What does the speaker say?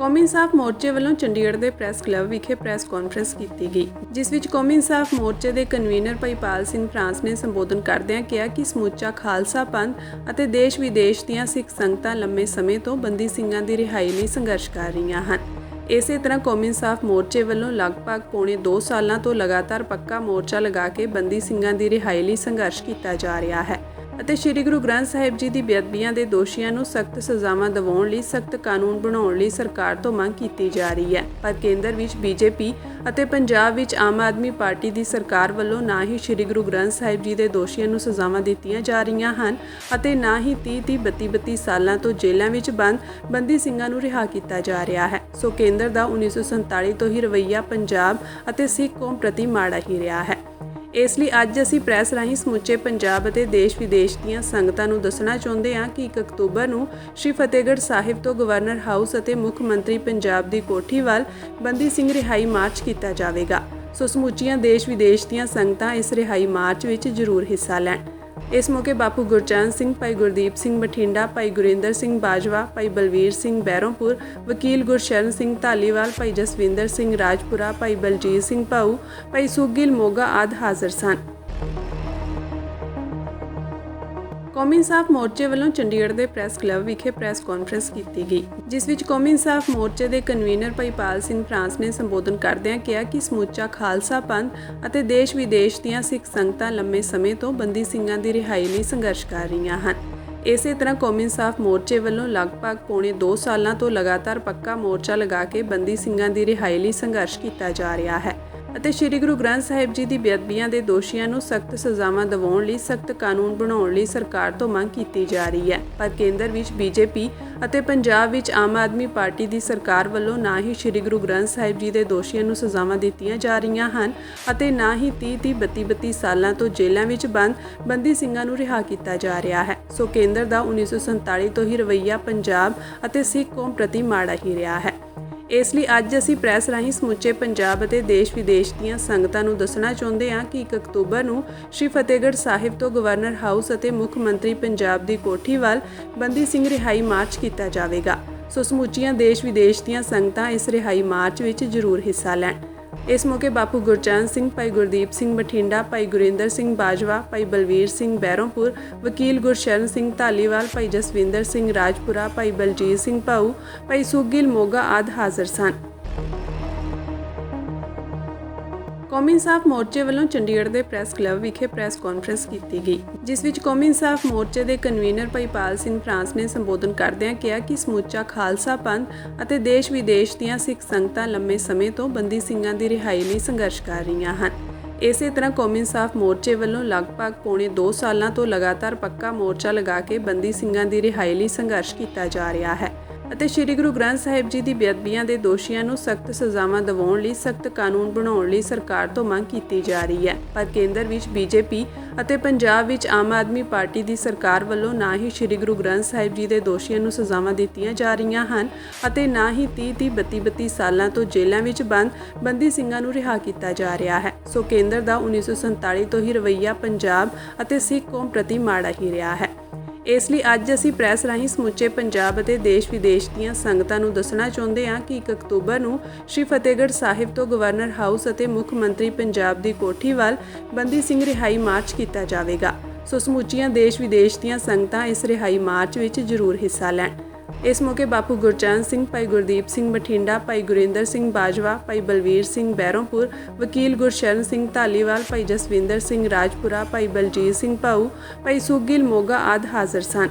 ਕੌਮੀ ਇਨਸਾਫ ਮੋਰਚੇ ਵੱਲੋਂ ਚੰਡੀਗੜ੍ਹ ਦੇ ਪ੍ਰੈਸ ਕਲੱਬ ਵਿਖੇ ਪ੍ਰੈਸ ਕਾਨਫਰੰਸ ਕੀਤੀ ਗਈ, ਜਿਸ ਵਿੱਚ ਕੌਮੀ ਇਨਸਾਫ ਮੋਰਚੇ ਦੇ ਕਨਵੀਨਰ ਭਾਈਪਾਲ ਸਿੰਘ ਫਰਾਂਸ ਨੇ ਸੰਬੋਧਨ ਕਰਦਿਆਂ ਕਿਹਾ ਕਿ ਸਮੁੱਚਾ ਖਾਲਸਾ ਪੰਥ ਅਤੇ ਦੇਸ਼ ਵਿਦੇਸ਼ ਦੀਆਂ ਸਿੱਖ ਸੰਗਤਾਂ ਲੰਮੇ ਸਮੇਂ ਤੋਂ ਬੰਦੀ ਸਿੰਘਾਂ ਦੀ ਰਿਹਾਈ ਲਈ ਸੰਘਰਸ਼ ਕਰ ਰਹੀਆਂ ਹਨ। ਇਸੇ ਤਰ੍ਹਾਂ ਕੌਮੀ ਇਨਸਾਫ ਮੋਰਚੇ ਵੱਲੋਂ ਲਗਭਗ ਪੌਣੇ 2 ਸਾਲਾਂ ਤੋਂ ਲਗਾਤਾਰ ਪੱਕਾ ਮੋਰਚਾ ਲਗਾ ਕੇ ਬੰਦੀ ਸਿੰਘਾਂ ਦੀ ਰਿਹਾਈ ਲਈ ਸੰਘਰਸ਼ ਕੀਤਾ ਜਾ ਰਿਹਾ ਹੈ। ਅਤੇ ਸ੍ਰੀ ਗੁਰੂ ਗ੍ਰੰਥ ਸਾਹਿਬ ਜੀ ਦੀ ਬੇਅਦਬੀਆਂ ਦੇ ਦੋਸ਼ੀਆਂ ਨੂੰ ਸਖਤ ਸਜ਼ਾਵਾਂ ਦਿਵਾਉਣ ਲਈ ਸਖਤ ਕਾਨੂੰਨ ਬਣਾਉਣ ਲਈ ਸਰਕਾਰ ਤੋਂ ਮੰਗ ਕੀਤੀ ਜਾ ਰਹੀ ਹੈ। ਪਰ ਕੇਂਦਰ ਵਿੱਚ ਬੀਜੇਪੀ ਅਤੇ ਪੰਜਾਬ ਵਿੱਚ ਆਮ ਆਦਮੀ ਪਾਰਟੀ ਦੀ ਸਰਕਾਰ ਵੱਲੋਂ ਨਾ ਹੀ ਸ੍ਰੀ ਗੁਰੂ ਗ੍ਰੰਥ ਸਾਹਿਬ ਜੀ ਦੇ ਦੋਸ਼ੀਆਂ ਨੂੰ ਸਜ਼ਾਵਾਂ ਦਿੱਤੀਆਂ ਜਾ ਰਹੀਆਂ ਹਨ ਅਤੇ ਨਾ ਹੀ 30 30 32 32 ਸਾਲਾਂ ਤੋਂ ਜੇਲ੍ਹਾਂ ਵਿੱਚ ਬੰਦ, ਬੰਦੀ ਸਿੰਘਾਂ ਨੂੰ ਰਿਹਾ ਕੀਤਾ ਜਾ ਰਿਹਾ ਹੈ। ਸੋ ਕੇਂਦਰ ਦਾ 1947 ਤੋਂ ਹੀ ਰਵੱਈਆ ਪੰਜਾਬ ਅਤੇ ਸਿੱਖ ਕੌਮ ਪ੍ਰਤੀ ਮਾੜਾ ਹੀ ਰਿਹਾ ਹੈ। ਇਸ ਲਈ ਅੱਜ ਅਸੀਂ ਪ੍ਰੈਸ ਰਾਹੀਂ ਸਮੁੱਚੇ ਪੰਜਾਬ ਅਤੇ ਦੇਸ਼ ਵਿਦੇਸ਼ ਦੀਆਂ ਸੰਗਤਾਂ ਨੂੰ ਦੱਸਣਾ ਚਾਹੁੰਦੇ ਹਾਂ ਕਿ 1 ਅਕਤੂਬਰ ਨੂੰ ਸ਼੍ਰੀ ਫਤਿਹਗੜ੍ਹ ਸਾਹਿਬ ਤੋਂ ਗਵਰਨਰ ਹਾਊਸ ਅਤੇ ਮੁੱਖ ਮੰਤਰੀ ਪੰਜਾਬ ਦੀ ਕੋਠੀ ਵੱਲ ਬੰਦੀ ਸਿੰਘ ਰਿਹਾਈ ਮਾਰਚ ਕੀਤਾ ਜਾਵੇਗਾ। ਸੋ ਸਮੁੱਚੀਆਂ ਦੇਸ਼ ਵਿਦੇਸ਼ ਦੀਆਂ ਸੰਗਤਾਂ ਇਸ ਰਿਹਾਈ ਮਾਰਚ ਵਿੱਚ ਜ਼ਰੂਰ ਹਿੱਸਾ ਲੈਣ। ਇਸ ਮੌਕੇ ਬਾਪੂ ਗੁਰਚਰਨ ਸਿੰਘ, ਭਾਈ ਗੁਰਦੀਪ ਸਿੰਘ ਬਠਿੰਡਾ, ਭਾਈ ਗੁਰਿੰਦਰ ਸਿੰਘ ਬਾਜਵਾ, ਭਾਈ ਬਲਵੀਰ ਸਿੰਘ ਬੈਰੋਂਪੁਰ ਵਕੀਲ ਗੁਰਸ਼ਰਨ ਸਿੰਘ ਧਾਲੀਵਾਲ, ਭਾਈ ਜਸਵਿੰਦਰ ਸਿੰਘ ਰਾਜਪੁਰਾ, ਭਾਈ ਬਲਜੀਤ ਸਿੰਘ ਭਾਊ, ਭਾਈ ਸੁਗਿਲ ਮੋਗਾ ਆਦ ਹਾਜ਼ਰ ਸਨ। ਕੌਮੀ ਇਨਸਾਫ ਮੋਰਚੇ ਵੱਲੋਂ ਚੰਡੀਗੜ੍ਹ ਦੇ ਪ੍ਰੈਸ ਕਲੱਬ ਵਿਖੇ ਪ੍ਰੈਸ ਕਾਨਫਰੰਸ ਕੀਤੀ ਗਈ, ਜਿਸ ਵਿੱਚ ਕੌਮੀ ਇਨਸਾਫ ਮੋਰਚੇ ਦੇ ਕਨਵੀਨਰ ਭਾਈਪਾਲ ਸਿੰਘ ਫਰਾਂਸ ਨੇ ਸੰਬੋਧਨ ਕਰਦਿਆਂ ਕਿਹਾ ਕਿ ਸਮੁੱਚਾ ਖਾਲਸਾ ਪੰਥ ਅਤੇ ਦੇਸ਼ ਵਿਦੇਸ਼ ਦੀਆਂ ਸਿੱਖ ਸੰਗਤਾਂ ਲੰਮੇ ਸਮੇਂ ਤੋਂ ਬੰਦੀ ਸਿੰਘਾਂ ਦੀ ਰਿਹਾਈ ਲਈ ਸੰਘਰਸ਼ ਕਰ ਰਹੀਆਂ ਹਨ। ਇਸੇ ਤਰ੍ਹਾਂ ਕੌਮੀ ਇਨਸਾਫ ਮੋਰਚੇ ਵੱਲੋਂ ਲਗਭਗ ਪੌਣੇ 2 ਸਾਲਾਂ ਤੋਂ ਲਗਾਤਾਰ ਪੱਕਾ ਮੋਰਚਾ ਲਗਾ ਕੇ ਬੰਦੀ ਸਿੰਘਾਂ ਦੀ ਰਿਹਾਈ ਲਈ ਸੰਘਰਸ਼ ਕੀਤਾ ਜਾ ਰਿਹਾ ਹੈ। ਅਤੇ ਸ੍ਰੀ ਗੁਰੂ ਗ੍ਰੰਥ ਸਾਹਿਬ ਜੀ ਦੀ ਬੇਅਦਬੀਆਂ ਦੇ ਦੋਸ਼ੀਆਂ ਨੂੰ ਸਖਤ ਸਜ਼ਾਵਾਂ ਦਿਵਾਉਣ ਲਈ ਸਖਤ ਕਾਨੂੰਨ ਬਣਾਉਣ ਲਈ ਸਰਕਾਰ ਤੋਂ ਮੰਗ ਕੀਤੀ ਜਾ ਰਹੀ ਹੈ। ਪਰ ਕੇਂਦਰ ਵਿੱਚ ਬੀਜੇਪੀ ਅਤੇ ਪੰਜਾਬ ਵਿੱਚ ਆਮ ਆਦਮੀ ਪਾਰਟੀ ਦੀ ਸਰਕਾਰ ਵੱਲੋਂ ਨਾ ਹੀ ਸ੍ਰੀ ਗੁਰੂ ਗ੍ਰੰਥ ਸਾਹਿਬ ਜੀ ਦੇ ਦੋਸ਼ੀਆਂ ਨੂੰ ਸਜ਼ਾਵਾਂ ਦਿੱਤੀਆਂ ਜਾ ਰਹੀਆਂ ਹਨ ਅਤੇ ਨਾ ਹੀ 30 30 32 32 ਸਾਲਾਂ ਤੋਂ ਜੇਲ੍ਹਾਂ ਵਿੱਚ ਬੰਦ ਬੰਦੀ ਸਿੰਘਾਂ ਨੂੰ ਰਿਹਾ ਕੀਤਾ ਜਾ ਰਿਹਾ ਹੈ। ਸੋ ਕੇਂਦਰ ਦਾ 1947 ਤੋਂ ਹੀ ਰਵੱਈਆ ਪੰਜਾਬ ਅਤੇ ਸਿੱਖ ਕੌਮ ਪ੍ਰਤੀ ਮਾੜਾ ਹੀ ਰਿਹਾ ਹੈ। ਇਸ ਲਈ ਅੱਜ ਅਸੀਂ ਪ੍ਰੈਸ ਰਾਹੀਂ ਸਮੁੱਚੇ ਪੰਜਾਬ ਅਤੇ ਦੇਸ਼ ਵਿਦੇਸ਼ ਦੀਆਂ ਸੰਗਤਾਂ ਨੂੰ ਦੱਸਣਾ ਚਾਹੁੰਦੇ ਹਾਂ ਕਿ 1 ਅਕਤੂਬਰ ਨੂੰ ਸ਼੍ਰੀ ਫਤਿਹਗੜ੍ਹ ਸਾਹਿਬ ਤੋਂ ਗਵਰਨਰ ਹਾਊਸ ਅਤੇ ਮੁੱਖ ਮੰਤਰੀ ਪੰਜਾਬ ਦੀ ਕੋਠੀ ਵੱਲ ਬੰਦੀ ਸਿੰਘ ਰਿਹਾਈ ਮਾਰਚ ਕੀਤਾ ਜਾਵੇਗਾ। ਸੋ ਸਮੁੱਚੀਆਂ ਦੇਸ਼ ਵਿਦੇਸ਼ ਦੀਆਂ ਸੰਗਤਾਂ ਇਸ ਰਿਹਾਈ ਮਾਰਚ ਵਿੱਚ ਜ਼ਰੂਰ ਹਿੱਸਾ ਲੈਣ। ਇਸ ਮੌਕੇ ਬਾਪੂ ਗੁਰਚਰਨ ਸਿੰਘ, ਭਾਈ ਗੁਰਦੀਪ ਸਿੰਘ ਬਠਿੰਡਾ, ਭਾਈ ਗੁਰਿੰਦਰ ਸਿੰਘ ਬਾਜਵਾ, ਭਾਈ ਬਲਵੀਰ ਸਿੰਘ ਬੈਰੋਂਪੁਰ ਵਕੀਲ ਗੁਰਸ਼ਰਨ ਸਿੰਘ ਧਾਲੀਵਾਲ, ਭਾਈ ਜਸਵਿੰਦਰ ਸਿੰਘ ਰਾਜਪੁਰਾ, ਭਾਈ ਬਲਜੀਤ ਸਿੰਘ ਭਾਊ, ਭਾਈ ਸੁਗਿਲ ਮੋਗਾ ਆਦ ਹਾਜ਼ਰ ਸਨ। ਕੌਮੀ ਇਨਸਾਫ ਮੋਰਚੇ ਵੱਲੋਂ ਚੰਡੀਗੜ੍ਹ ਦੇ ਪ੍ਰੈਸ ਕਲੱਬ ਵਿਖੇ ਪ੍ਰੈਸ ਕਾਨਫਰੰਸ ਕੀਤੀ ਗਈ, ਜਿਸ ਵਿੱਚ ਕੌਮੀ ਇਨਸਾਫ ਮੋਰਚੇ ਦੇ ਕਨਵੀਨਰ ਭਾਈਪਾਲ ਸਿੰਘ ਫਰਾਂਸ ਨੇ ਸੰਬੋਧਨ ਕਰਦਿਆਂ ਕਿਹਾ ਕਿ ਸਮੁੱਚਾ ਖਾਲਸਾ ਪੰਥ ਅਤੇ ਦੇਸ਼ ਵਿਦੇਸ਼ ਦੀਆਂ ਸਿੱਖ ਸੰਗਤਾਂ ਲੰਮੇ ਸਮੇਂ ਤੋਂ ਬੰਦੀ ਸਿੰਘਾਂ ਦੀ ਰਿਹਾਈ ਲਈ ਸੰਘਰਸ਼ ਕਰ ਰਹੀਆਂ ਹਨ। ਇਸੇ ਤਰ੍ਹਾਂ ਕੌਮੀ ਇਨਸਾਫ ਮੋਰਚੇ ਵੱਲੋਂ ਲਗਭਗ ਪੌਣੇ 2 ਸਾਲਾਂ ਤੋਂ ਲਗਾਤਾਰ ਪੱਕਾ ਮੋਰਚਾ ਲਗਾ ਕੇ ਬੰਦੀ ਸਿੰਘਾਂ ਦੀ ਰਿਹਾਈ ਲਈ ਸੰਘਰਸ਼ ਕੀਤਾ ਜਾ ਰਿਹਾ ਹੈ। ਅਤੇ ਸ੍ਰੀ ਗੁਰੂ ਗ੍ਰੰਥ ਸਾਹਿਬ ਜੀ ਦੀ ਬੇਅਦਬੀਆਂ ਦੇ ਦੋਸ਼ੀਆਂ ਨੂੰ ਸਖਤ ਸਜ਼ਾਵਾਂ ਦਿਵਾਉਣ ਲਈ ਸਖਤ ਕਾਨੂੰਨ ਬਣਾਉਣ ਲਈ ਸਰਕਾਰ ਤੋਂ ਮੰਗ ਕੀਤੀ ਜਾ ਰਹੀ ਹੈ। ਪਰ ਕੇਂਦਰ ਵਿੱਚ ਬੀਜੇਪੀ ਅਤੇ ਪੰਜਾਬ ਵਿੱਚ ਆਮ ਆਦਮੀ ਪਾਰਟੀ ਦੀ ਸਰਕਾਰ ਵੱਲੋਂ ਨਾ ਹੀ ਸ੍ਰੀ ਗੁਰੂ ਗ੍ਰੰਥ ਸਾਹਿਬ ਜੀ ਦੇ ਦੋਸ਼ੀਆਂ ਨੂੰ ਸਜ਼ਾਵਾਂ ਦਿੱਤੀਆਂ ਜਾ ਰਹੀਆਂ ਹਨ ਅਤੇ ਨਾ ਹੀ 30 30 32 32 ਸਾਲਾਂ ਤੋਂ ਜੇਲ੍ਹਾਂ ਵਿੱਚ ਬੰਦ ਬੰਦੀ ਸਿੰਘਾਂ ਨੂੰ ਰਿਹਾ ਕੀਤਾ ਜਾ ਰਿਹਾ ਹੈ। ਸੋ ਕੇਂਦਰ ਦਾ 1947 ਤੋਂ ਹੀ ਰਵੱਈਆ ਪੰਜਾਬ ਅਤੇ ਸਿੱਖ ਕੌਮ ਪ੍ਰਤੀ ਮਾੜਾ ਹੀ ਰਿਹਾ ਹੈ। ਇਸ ਲਈ ਅੱਜ ਅਸੀਂ ਪ੍ਰੈਸ ਰਾਹੀਂ ਸਮੁੱਚੇ ਪੰਜਾਬ ਅਤੇ ਦੇਸ਼ ਵਿਦੇਸ਼ ਦੀਆਂ ਸੰਗਤਾਂ ਨੂੰ ਦੱਸਣਾ ਚਾਹੁੰਦੇ ਹਾਂ ਕਿ 1 ਅਕਤੂਬਰ ਨੂੰ ਸ਼੍ਰੀ ਫਤਿਹਗੜ੍ਹ ਸਾਹਿਬ ਤੋਂ ਗਵਰਨਰ ਹਾਊਸ ਅਤੇ ਮੁੱਖ ਮੰਤਰੀ ਪੰਜਾਬ ਦੀ ਕੋਠੀ ਵੱਲ ਬੰਦੀ ਸਿੰਘ ਰਿਹਾਈ ਮਾਰਚ ਕੀਤਾ ਜਾਵੇਗਾ। ਸੋ ਸਮੁੱਚੀਆਂ ਦੇਸ਼ ਵਿਦੇਸ਼ ਦੀਆਂ ਸੰਗਤਾਂ ਇਸ ਰਿਹਾਈ ਮਾਰਚ ਵਿੱਚ ਜ਼ਰੂਰ ਹਿੱਸਾ ਲੈਣ। ਇਸ ਮੌਕੇ ਬਾਪੂ ਗੁਰਚਰਨ ਸਿੰਘ, ਭਾਈ ਗੁਰਦੀਪ ਸਿੰਘ ਬਠਿੰਡਾ, ਭਾਈ ਗੁਰਿੰਦਰ ਸਿੰਘ ਬਾਜਵਾ, ਭਾਈ ਬਲਵੀਰ ਸਿੰਘ ਬੈਰੋਂਪੁਰ, ਵਕੀਲ ਗੁਰਸ਼ਰਨ ਸਿੰਘ ਧਾਲੀਵਾਲ, ਭਾਈ ਜਸਵਿੰਦਰ ਸਿੰਘ ਰਾਜਪੁਰਾ, ਭਾਈ ਬਲਜੀਤ ਸਿੰਘ ਭਾਊ, ਭਾਈ ਸੁਗਿਲ ਮੋਗਾ ਆਦ ਹਾਜ਼ਰ ਸਨ।